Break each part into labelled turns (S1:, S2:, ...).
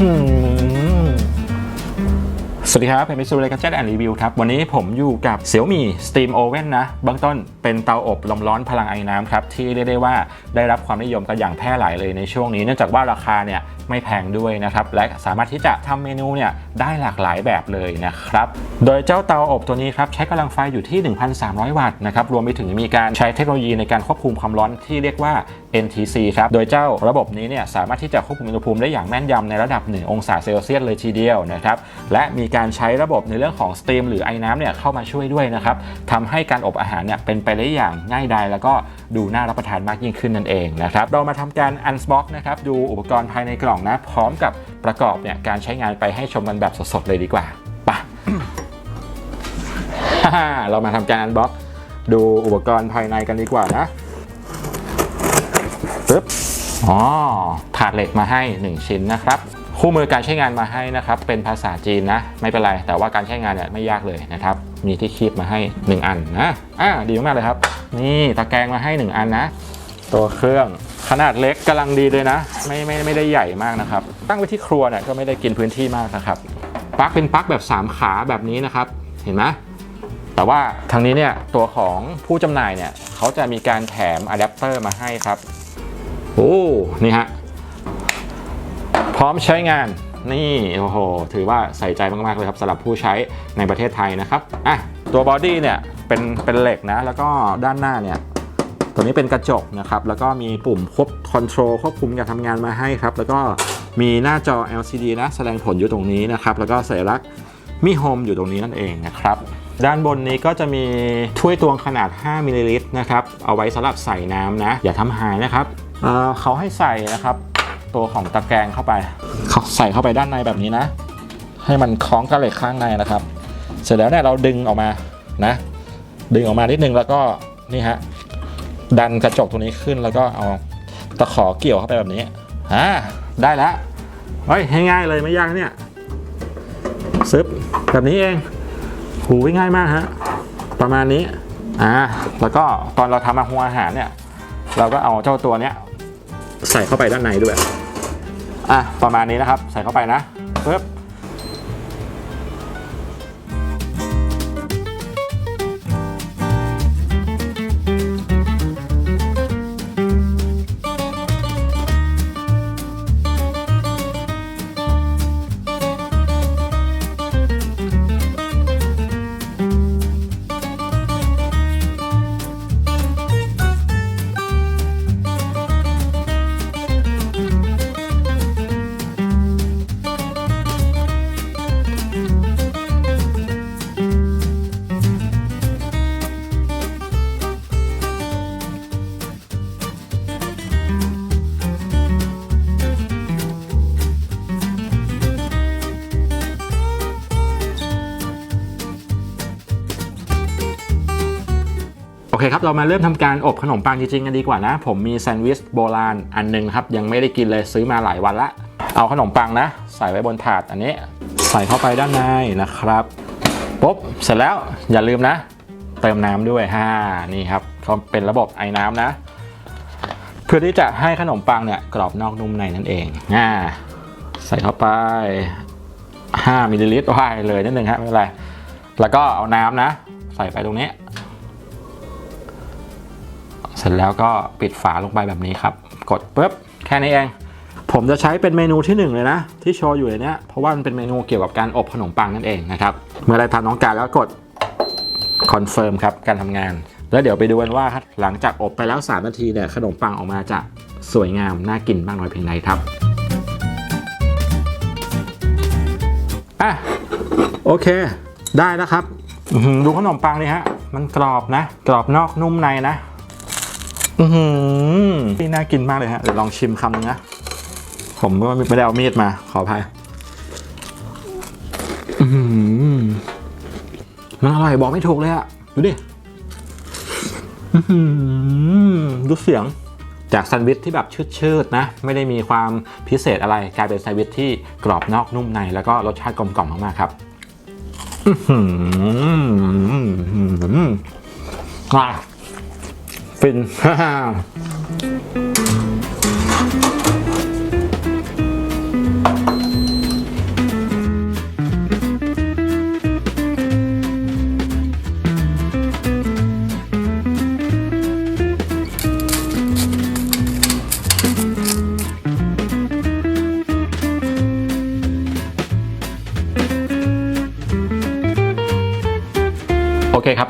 S1: สวัสดีครับ เพนมิสซูเรกับเจ็ตแอนรีวิวครับ วันนี้ผมอยู่กับ Xiaomi Steam Oven นะเบื้องต้นเป็นเตาอบลมร้อนพลังไอ้น้ำครับ ที่เรียกได้ว่าได้รับความนิยมกันอย่างแพร่หลายเลยในช่วงนี้ เนื่องจากว่าราคาเนี่ย ไม่แพงด้วยนะครับ และสามารถที่จะทำเมนูเนี่ยได้หลากหลายแบบเลยนะครับ โดยเจ้าเตาอบตัวนี้ครับใช้กำลังไฟอยู่ที่ 1,300 วัตต์นะครับ รวมไปถึงมีการใช้เทคโนโลยีในการควบคุมความร้อนที่เรียกว่า NTC ครับ โดยเจ้าระบบนี้เนี่ยสามารถที่จะควบคุมอุณหภูมิได้อย่างแม่นยำในระดับ 1 องศาเซลเซียสเลยทีเดียวนะครับ และมีการใช้ระบบในเรื่องของสตรีมหรือไอ้น้ำเนี่ยเข้ามาช่วยด้วยนะครับทำให้การอบอาหารเนี่ยเป็นไปได้อย่างง่ายดายแล้วก็ดูน่ารับประทานมากยิ่งขึ้นนั่นเองนะครับ เรามาทำการอันบ็อกนะครับ ดูอุปกรณ์ภายในกล่องนะ พร้อมกับประกอบเนี่ยการใช้งานไปให้ชมกันแบบสดๆเลยดีกว่าไปเรามาทำการอันบ็อกดูอุปกรณ์ภายในกันดีกว่านะปึ๊บอ๋อถาดเหล็กมาให้ 1 ชิ้นนะครับ คู่มือการใช้งานมาให้นะครับ เป็นภาษาจีนนะ ไม่เป็นไร แต่ว่าการใช้งานเนี่ยไม่ยากเลยนะครับ มีที่คีบมาให้ 1 อันนะอ่าดีมากเลยครับ นี่ตะแกรงมาให้ 1 อันนะ ตัวเครื่องขนาดเล็กกำลังดีเลยนะ ไม่ไม่ไม่ได้ใหญ่มากนะครับ ตั้งไว้ที่ครัวเนี่ยก็ไม่ได้กินพื้นที่มากนะครับปลั๊กเป็นปลั๊กแบบ 3 ขาแบบนี้นะครับ เห็นไหมแต่ว่าทางนี้เนี่ยตัวของผู้จำหน่ายเนี่ยเขาจะมีการแถมอะแดปเตอร์มาให้ครับโอ้นี่ฮะพร้อมใช้งานนี่โอ้โหถือว่าใส่ใจมาก ๆ เลยครับสำหรับผู้ใช้ในประเทศไทยนะครับอะตัวบอดี้เนี่ยเป็นเป็นเหล็กนะ แล้วก็ด้านหน้าเนี่ย ตัวนี้เป็นกระจกนะครับ แล้วก็มีปุ่มควบคอนโทรลควบคุมการทำงานมาให้ครับ แล้วก็มีหน้าจอ LCD นะแสดงผลอยู่ตรงนี้นะครับ แล้วก็สัญลักษณ์มีโฮมอยู่ตรงนี้นั่นเองนะครับ ด้านบนนี้ก็จะมีถ้วยตวงขนาด 5 มิลลิลิตรนะครับ เอาไว้สำหรับใส่น้ำนะ อย่าทำหายนะครับเเขาให้ใส่นะครับ ตัวของตะแกรงเข้าไปเขาใส่เข้าไปด้านในแบบนี้นะ ให้มันคล้องกับเหล็กข้างในนะครับ เสร็จแล้วเนี่ยเราดึงออกมานะ ดึงออกมานิดนึงแล้วก็นี่ฮะ ดันกระจกตรงนี้ขึ้นแล้วก็เอาตะขอเกี่ยวเข้าไปแบบนี้อ่าได้แล้วเฮ้ยง่ายๆเลยไม่ยากเนี่ยซึบแบบนี้เองหูง่ายมากฮะประมาณนี้อ่าแล้วก็ตอนเราทำอาหารอาหารเนี่ย เราก็เอาเจ้าตัวเนี้ยใส่เข้าไปด้านในด้วยอะประมาณนี้นะครับ ใส่เข้าไปนะปึ๊บ เคครับ เรามาเริ่มทำการอบขนมปังจริงๆกันดีกว่านะ ผมมีแซนด์วิชโบราณอันหนึงครับ ยังไม่ได้กินเลยซื้อมาหลายวันละ เอาขนมปังนะ ใส่ไว้บนถาดอันนี้ ใส่เข้าไปด้านในนะครับปุ๊บเสร็จแล้วอย่าลืมนะ เติมน้ำด้วยฮ่านี่ครับเขาเป็นระบบไอ้น้ำนะ เพื่อที่จะให้ขนมปังเนี่ยกรอบนอกนุ่มในนั่นเองอ่าใส่เข้าไป 5มิลลิลิตรว่ายเลยนิดนึงฮะไม่เป็นไรแล้วก็เอาน้ำนะ ใส่ไปตรงนี้ เสร็จแล้วก็ปิดฝาลงไปแบบนี้ครับ กดปุ๊บแค่นี้เอง ผมจะใช้เป็นเมนูที่หนึ่งเลยนะ ที่โชว์อยู่เลยเนี้ยเพราะว่ามันเป็นเมนูเกี่ยวกับการอบขนมปังนั่นเองนะครับ เมื่อไรทำน้องการแล้วกดคอนเฟิร์มครับการทำงาน แล้วเดี๋ยวไปดูกันว่าหลังจากอบไปแล้ว 3 นาทีเนี่ยขนมปังออกมาจะสวยงามน่ากินมากน้อยเพียงใดครับอะโอเค ได้แล้วครับดูขนมปังเลยฮะ มันกรอบนะ กรอบนอกนุ่มในนะ อือหือนี่น่ากินมากเลยฮะ เดี๋ยวลองชิมคำนึงนะ ผมก็ไม่ได้เอามีดมา ขออภัยอือหือมันอร่อยบอกไม่ถูกเลยอะดูดิอื้อหือดูเสียง จากแซนด์วิชที่แบบชืดๆนะ ไม่ได้มีความพิเศษอะไร กลายเป็นแซนด์วิชที่กรอบนอกนุ่มใน แล้วก็รสชาติกลมกล่อมมากๆครับอื้อหืออะ ฟินอ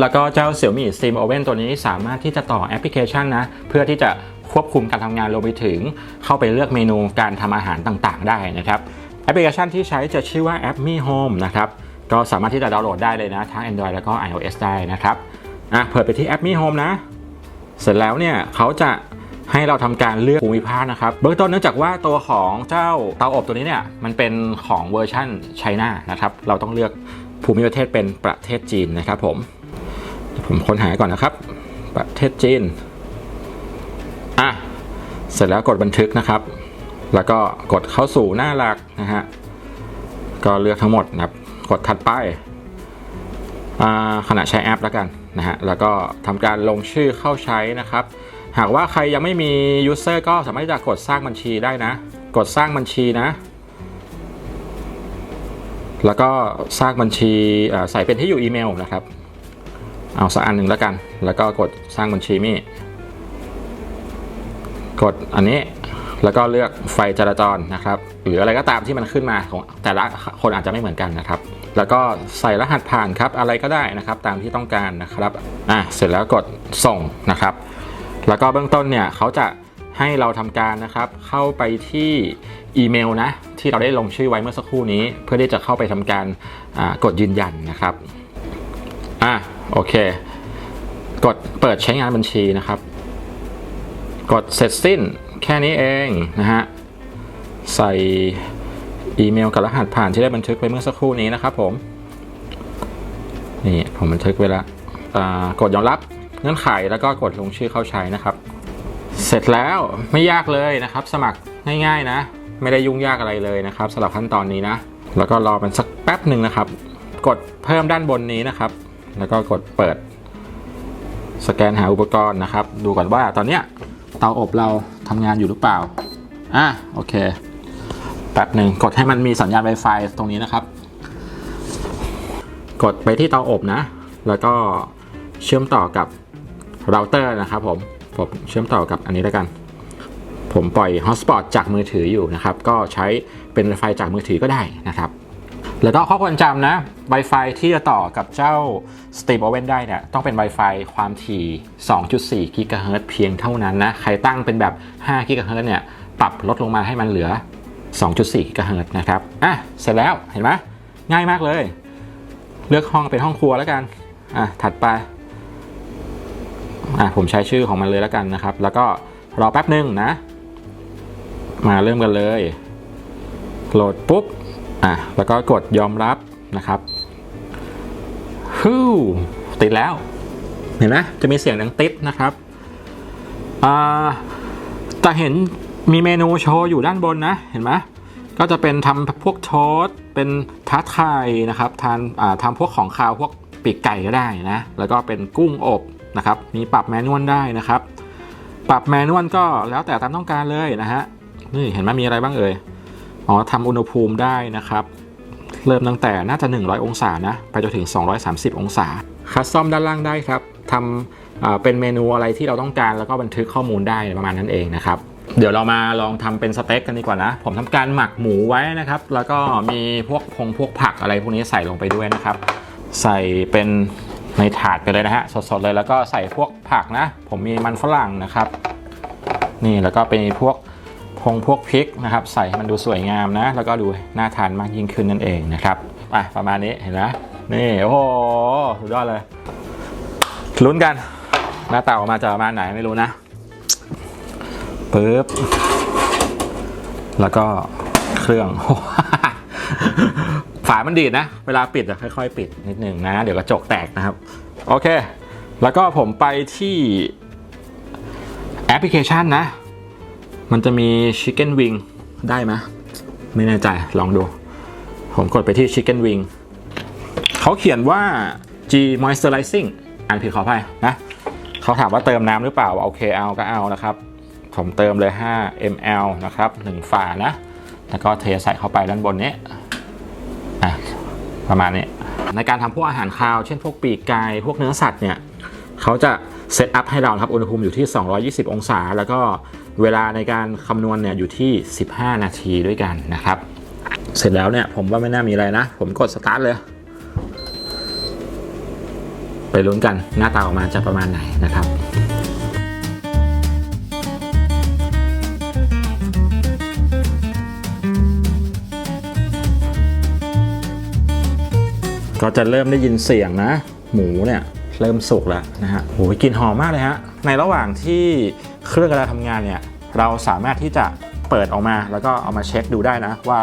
S1: แล้วก็เจ้า Xiaomi Steam Oven ตัวนี้สามารถที่จะต่อแอปพลิเคชันนะ เพื่อที่จะควบคุมการทำงานรวมไปถึง เข้าไปเลือกเมนูการทำอาหารต่างๆ ได้นะครับแอปพลิเคชันที่ใช้จะชื่อว่าแอป Mi Home นะครับก็สามารถที่จะดาวน์โหลดได้เลยนะทั้ง Android แล้วก็ iOS ได้นะครับอะเปิดไปที่แอป Mi Home นะ เสร็จแล้วเนี่ยเขาจะให้เราทำการเลือกภูมิภาคนะครับ เบื้องต้นเนื่องจากว่าตัวของเจ้าเตาอบตัวนี้เนี่ยมันเป็นของเวอร์ชั่นไชน่านะครับ เราต้องเลือกภูมิประเทศเป็นประเทศจีนนะครับผม ผมค้นหาก่อนนะครับ ประเทศจีน อะ เสร็จแล้วกดบันทึกนะครับ แล้วก็กดเข้าสู่หน้าหลักนะฮะ ก็เลือกทั้งหมดนะครับ กดถัดไปขณะใช้แอปแล้วกันนะฮะ แล้วก็ทำการลงชื่อเข้าใช้นะครับ หากว่าใครยังไม่มี user ก็สามารถที่จะกดสร้างบัญชีได้นะ กดสร้างบัญชีนะ แล้วก็สร้างบัญชีใส่เป็นที่อยู่อีเมลนะครับ เอาสักอันหนึ่งแล้วกัน แล้วก็กดสร้างบัญชีมี่ กดอันนี้แล้วก็เลือกไฟจราจรนะครับ หรืออะไรก็ตามที่มันขึ้นมาของแต่ละคนอาจจะไม่เหมือนกันนะครับ แล้วก็ใส่รหัสผ่านครับ อะไรก็ได้นะครับ ตามที่ต้องการนะครับอะเสร็จแล้วกดส่งนะครับ แล้วก็เบื้องต้นเนี่ยเขาจะให้เราทำการนะครับ เข้าไปที่อีเมลนะที่เราได้ลงชื่อไว้เมื่อสักครู่นี้ เพื่อที่จะเข้าไปทำการกดยืนยันนะครับอะ โอเค กดเปิดใช้งานบัญชีนะครับ กดเสร็จสิ้นแค่นี้เองนะฮะ ใส่อีเมลกับรหัสผ่านที่ได้บันทึกไปเมื่อสักครู่นี้นะครับผม นี่ผมบันทึกไว้แล้วกดยอมรับเงื่อนไขแล้วก็กดลงชื่อเข้าใช้นะครับ เสร็จแล้วไม่ยากเลยนะครับ สมัครง่ายๆนะ ไม่ได้ยุ่งยากอะไรเลยนะครับสำหรับขั้นตอนนี้นะ แล้วก็รอมันสักแป๊บหนึ่งนะครับ กดเพิ่มด้านบนนี้นะครับ แล้วก็กดเปิด สแกนหาอุปกรณ์นะครับ ดูก่อนว่าตอนเนี้ยเตาอบเราทำงานอยู่หรือเปล่า อะโอเค แป๊บหนึ่งกดให้มันมีสัญญาณ Wi-Fi ตรงนี้นะครับ กดไปที่เตาอบนะ แล้วก็เชื่อมต่อกับเราเตอร์นะครับผม ผมเชื่อมต่อกับอันนี้แล้วกัน ผมปล่อย Hotspot จากมือถืออยู่นะครับ ก็ใช้เป็น Wi-Fi จากมือถือก็ได้นะครับ แล้วก็ข้อควรจำนะ Wi-Fi ที่จะต่อกับเจ้า Steam Oven ได้เนี่ย ต้องเป็น Wi-Fi ความถี่ 2.4 GHz เพียงเท่านั้นนะ ใครตั้งเป็นแบบ 5 GHz เนี่ย ปรับลดลงมาให้มันเหลือ 2.4 GHz นะครับ อะ เสร็จแล้ว เห็นไหมง่ายมากเลย เลือกห้องเป็นห้องครัวแล้วกัน อะ ถัดไป อะ ผมใช้ชื่อของมันเลยแล้วกันนะครับ แล้วก็รอแป๊บหนึ่งนะ มาเริ่มกันเลย โหลดปุ๊บ อะแล้วก็กดยอมรับนะครับฮู้ติดแล้ว เห็นไหมจะมีเสียงดังติ๊บนะครับอ่าแต่เห็นมีเมนูโชว์อยู่ด้านบนนะ เห็นไหมก็จะเป็นทำพวกโทสต์เป็นทาไทยนะครับทานาทำพวกของคาวพวกปีกไก่ก็ได้นะ แล้วก็เป็นกุ้งอบนะครับ มีปรับแมนนวลได้นะครับ ปรับแมนนวลก็แล้วแต่ตามต้องการเลยนะฮะ นี่เห็นไหมมีอะไรบ้างเอ่ย อ๋อทำอุณหภูมิได้นะครับ เริ่มตั้งแต่น่าจะ 100 องศานะ ไปจนถึง 230 องศา คัสตอมด้านล่างได้ครับทำเป็นเมนูอะไรที่เราต้องการแล้วก็บันทึกข้อมูลได้ประมาณนั้นเองนะครับเดี๋ยวเรามาลองทำเป็นสเต็กกันดีกว่านะ ผมทำการหมักหมูไว้นะครับ แล้วก็มีพวกพงพวกผักอะไรพวกนี้ใส่ลงไปด้วยนะครับ ใส่เป็นในถาดไปเลยนะฮะสดๆเลยแล้วก็ใส่พวกผักนะ ผมมีมันฝรั่งนะครับ นี่แล้วก็เป็นพวก พงพวกพริกนะครับ ใส่ให้มันดูสวยงามนะ แล้วก็ดูน่าทานมากยิ่งขึ้นนั่นเองนะครับอะประมาณนี้เห็นไหมนี่โอ้โหสุดยอดเลยลุ้นกัน หน้าตาออกมาจะประมาณไหนไม่รู้นะปึ๊บแล้วก็เครื่องฝามันดีดนะ เวลาปิดจะค่อยๆ ปิดนิดหนึ่งนะ เดี๋ยวกระจกแตกนะครับ โอเค แล้วก็ผมไปที่แอปพลิเคชันนะ มันจะมี Chicken Wing ได้ไหมไม่แน่ใจลองดู ผมกดไปที่ Chicken Wing เขาเขียนว่า G Moisturizing อ่านผิดขออภัยนะเขาถามว่าเติมน้ำหรือเปล่าโอเคเอาก็เอานะครับ ผมเติมเลย 5 ml นะครับ 1 ฝานะ แล้วก็เทใส่เข้าไปด้านบนนี้อะประมาณนี้ ในการทำพวกอาหารคาว เช่นพวกปีกไก่พวกเนื้อสัตว์เนี่ยเขาจะเซตอัพให้เราครับอุณหภูมิอยู่ที่ 220 องศา แล้วก็ เวลาในการคำนวณเนี่ยอยู่ที่ 15 นาทีด้วยกันนะครับ เสร็จแล้วเนี่ยผมว่าไม่น่ามีอะไรนะ ผมกดสตาร์ทเลย ไปลุ้นกันหน้าตาออกมาจะประมาณไหนนะครับก็จะเริ่มได้ยินเสียงนะ หมูเนี่ยเริ่มสุกแล้วนะฮะโอ้ยกลิ่นหอมมากเลยฮะในระหว่างที่ เครื่องกำลังทำงานเนี่ยเราสามารถที่จะเปิดออกมา แล้วก็เอามาเช็คดูได้นะว่า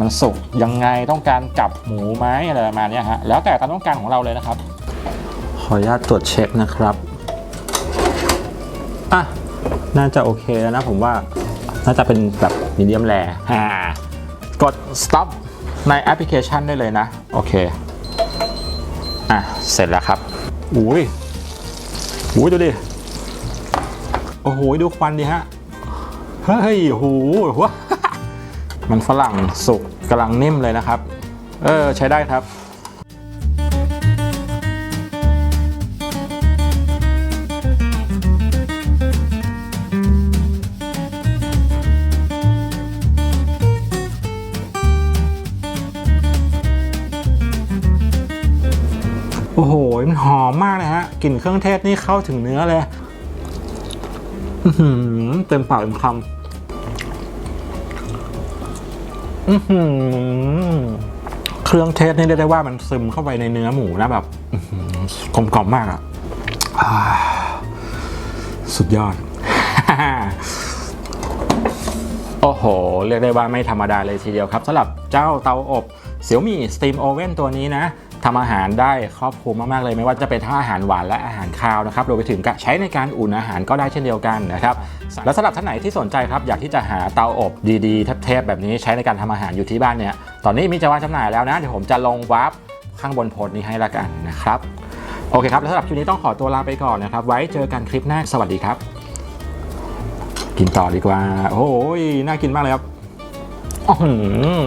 S1: มันสุกยังไงต้องการกลับหมูไหมอะไรประมาณนี้ฮะแล้วแต่ความต้องการของเราเลยนะครับ ขออนุญาตตรวจเช็คนะครับอะน่าจะโอเคแล้วนะผมว่าน่าจะเป็นแบบมีเดียมแรฮ่ากด stop ในแอปพลิเคชันได้เลยนะ โอเค อะ เสร็จแล้วครับ อุ้ยอุ้ยดูดิ อ้โห ดูควันดิฮะ เฮ้ยโอ้โหว้ามันฝรั่งสุกกำลังนิ่มเลยนะครับ เออ ใช้ได้ครับโอ้โห มันหอมมากเลยฮะ กลิ่นเครื่องเทศนี่เข้าถึงเนื้อเลย เต็มปากเต็มคำเครื่องเทศนี่เรียกได้ว่ามันซึมเข้าไปในเนื้อหมูนะแบบกลมกล่อมมากอะอ่าสุดยอด โอ้โห เรียกได้ว่าไม่ธรรมดาเลยทีเดียวครับสำหรับเจ้าเตาอบเสี่ยวมี่สตีมโอเว่นตัวนี้นะ ทำอาหารได้ครอบคลุมมากๆเลย ไม่ว่าจะเป็นทั้งอาหารหวานและอาหารคาวนะครับรวมไปถึงใช้ในการอุ่นอาหารก็ได้เช่นเดียวกันนะครับและสำหรับท่านไหนที่สนใจครับอยากที่จะหาเตาอบดีๆเทพๆแบบนี้ใช้ในการทำอาหารอยู่ที่บ้านเนี่ยตอนนี้มีจะวางจำหน่ายแล้วนะเดี๋ยวผมจะลงวาร์ปข้างบนโพสต์นี้ให้ละกันนะครับโอเคครับแล้วสำหรับคลิปนี้ต้องขอตัวลาไปก่อนนะครับ ไว้เจอกันคลิปหน้าสวัสดีครับ กินต่อดีกว่า โอ้ยน่ากินมากเลยครับอื้อ